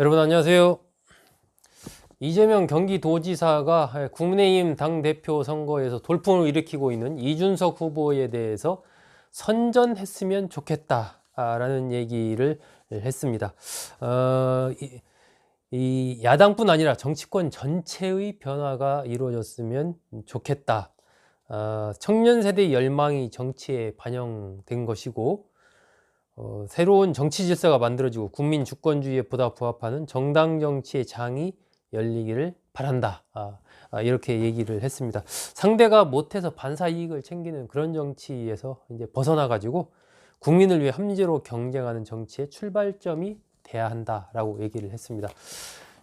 여러분 안녕하세요. 이재명 경기도지사가 국민의힘 당대표 선거에서 돌풍을 일으키고 있는 이준석 후보에 대해서 선전했으면 좋겠다라는 얘기를 했습니다. 어, 이, 이 야당뿐 아니라 정치권 전체의 변화가 이루어졌으면 좋겠다. 어, 청년 세대의 열망이 정치에 반영된 것이고 어, 새로운 정치 질서가 만들어지고 국민 주권주의에 보다 부합하는 정당 정치의 장이 열리기를 바란다. 아, 아, 이렇게 얘기를 했습니다. 상대가 못해서 반사 이익을 챙기는 그런 정치에서 이제 벗어나 가지고 국민을 위해 함재로 경쟁하는 정치의 출발점이 돼야 한다라고 얘기를 했습니다.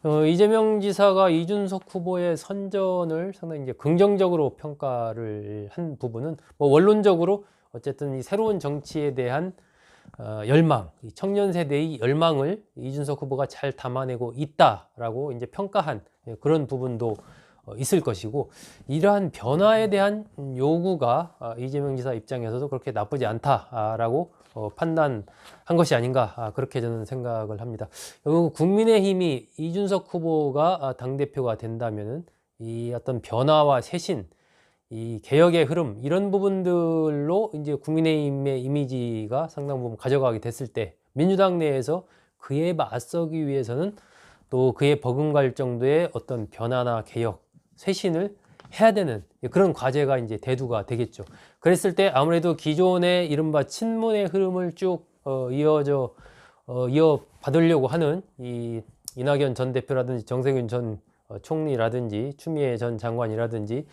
어, 이재명 지사가 이준석 후보의 선전을 상당히 이제 긍정적으로 평가를 한 부분은 뭐 원론적으로 어쨌든 이 새로운 정치에 대한 어, 열망, 이 청년 세대의 열망을 이준석 후보가 잘 담아내고 있다라고 이제 평가한 예, 그런 부분도 어, 있을 것이고 이러한 변화에 대한 요구가 아, 이재명 지사 입장에서도 그렇게 나쁘지 않다라고 어, 판단한 것이 아닌가 아, 그렇게 저는 생각을 합니다. 국민의힘이 이준석 후보가 아, 당 대표가 된다면은 이 어떤 변화와 쇄신 이 개혁의 흐름 이런 부분들로 이제 국민의힘의 이미지가 상당 부분 가져가게 됐을 때 민주당 내에서 그에 맞서기 위해서는 또 그에 버금갈 정도의 어떤 변화나 개혁, 쇄신을 해야 되는 그런 과제가 이제 대두가 되겠죠. 그랬을 때 아무래도 기존의 이른바 친문의 흐름을 쭉 어, 이어져 어, 이어 받으려고 하는 이 이낙연 전 대표라든지 정세균 전 어, 총리라든지 추미애 전 장관이라든지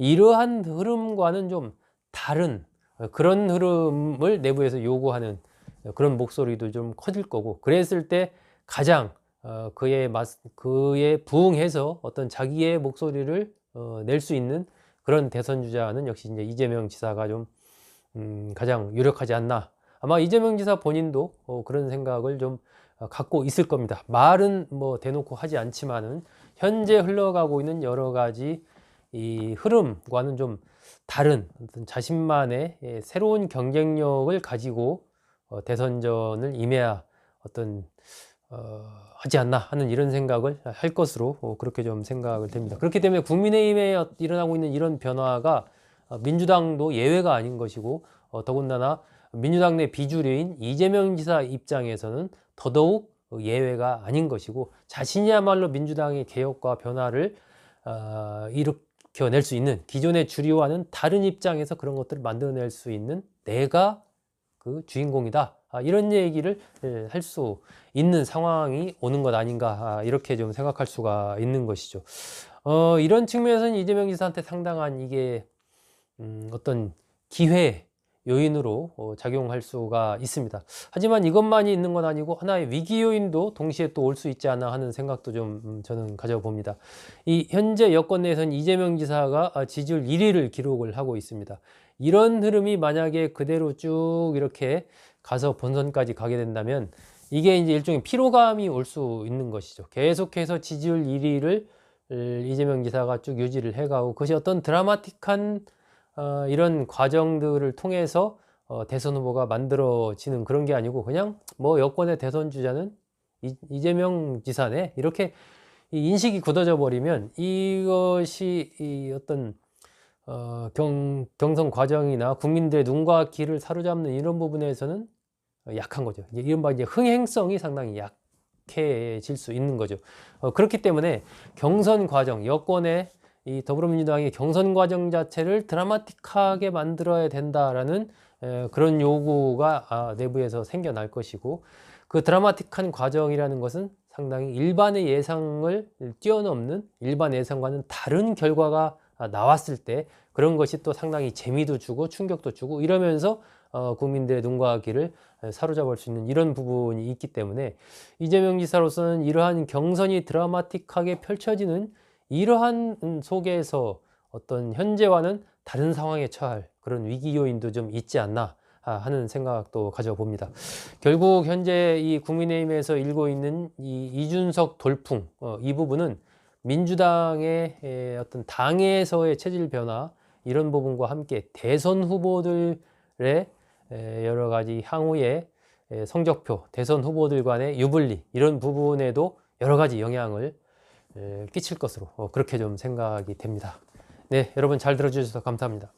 이러한 흐름과는 좀 다른 어, 그런 흐름을 내부에서 요구하는 그런 목소리도 좀 커질 거고 그랬을 때 가장 어, 그에 맞 그에 부응해서 어떤 자기의 목소리를 어, 낼수 있는 그런 대선 주자는 역시 이제 이재명 지사가 좀 음, 가장 유력하지 않나. 아마 이재명 지사 본인도 어, 그런 생각을 좀 어, 갖고 있을 겁니다. 말은 뭐 대놓고 하지 않지만은 현재 흘러가고 있는 여러 가지 이 흐름과는 좀 다른 어떤 자신만의 예, 새로운 경쟁력을 가지고 어, 대선전을 임해야 어떤 어, 하지 않나 하는 이런 생각을 할 것으로 어, 그렇게 좀 생각을 됩니다. 그렇기 때문에 국민의힘에 어, 일어나고 있는 이런 변화가 어, 민주당도 예외가 아닌 것이고 어, 더군다나 민주당 내 비주류인 이재명 지사 입장에서는 더더욱 예외가 아닌 것이고 자신이야말로 민주당의 개혁과 변화를 어, 일으 켜낼 수 있는 기존의 주류와는 다른 입장에서 그런 것들을 만들어낼 수 있는 내가 그 주인공이다. 아, 이런 얘기를 예, 할수 있는 상황이 오는 것 아닌가 아, 이렇게 좀 생각할 수가 있는 것이죠. 어, 이런 측면에서는 이재명 지사한테 상당한 이게 음, 어떤 기회 요인으로 어, 작용할 수가 있습니다. 하지만 이것만이 있는 건 아니고 하나의 위기 요인도 동시에 또 올 수 있지 않나 하는 생각도 좀 음, 저는 가져봅니다. 이 현재 여권 내에서는 이재명 지사가 아, 지지율 1위를 기록을 하고 있습니다. 이런 흐름이 만약에 그대로 쭉 이렇게 가서 본선까지 가게 된다면 이게 이제 일종의 피로감이 올 수 있는 것이죠. 계속해서 지지율 1위를 이재명 지사가 쭉 유지를 해가고 그것이 어떤 드라마틱한 어, 이런 과정들을 통해서 어, 대선 후보가 만들어지는 그런 게 아니고 그냥 뭐 여권의 대선 주자는 이, 이재명 지사네 이렇게 이 인식이 굳어져 버리면 이것이 이 어떤 어, 경, 경선 과정이나 국민들의 눈과 귀를 사로잡는 이런 부분에서는 약한 거죠. 이제 이른바 이제 흥행성이 상당히 약해질 수 있는 거죠. 어, 그렇기 때문에 경선 과정, 여권의 이 더불어민주당의 경선 과정 자체를 드라마틱하게 만들어야 된다라는 에, 그런 요구가 아, 내부에서 생겨날 것이고 그 드라마틱한 과정이라는 것은 상당히 일반의 예상을 뛰어넘는 일반 예상과는 다른 결과가 아, 나왔을 때 그런 것이 또 상당히 재미도 주고 충격도 주고 이러면서 어, 국민들의 눈과 귀를 사로잡을 수 있는 이런 부분이 있기 때문에 이재명 지사로서는 이러한 경선이 드라마틱하게 펼쳐지는 이러한 음, 속에서 어떤 현재와는 다른 상황에 처할 그런 위기 요인도 좀 있지 않나 아, 하는 생각도 가져봅니다. 결국 현재 이 국민의힘에서 일고 있는 이 이준석 돌풍 어, 이 부분은 민주당의 어떤 당에서의 체질 변화 이런 부분과 함께 대선 후보들의 여러 가지 향후에 에, 성적표, 대선 후보들 간의 유불리 이런 부분에도 여러 가지 영향을 에, 끼칠 것으로 어, 그렇게 좀 생각이 됩니다. 네, 여러분 잘 들어주셔서 감사합니다.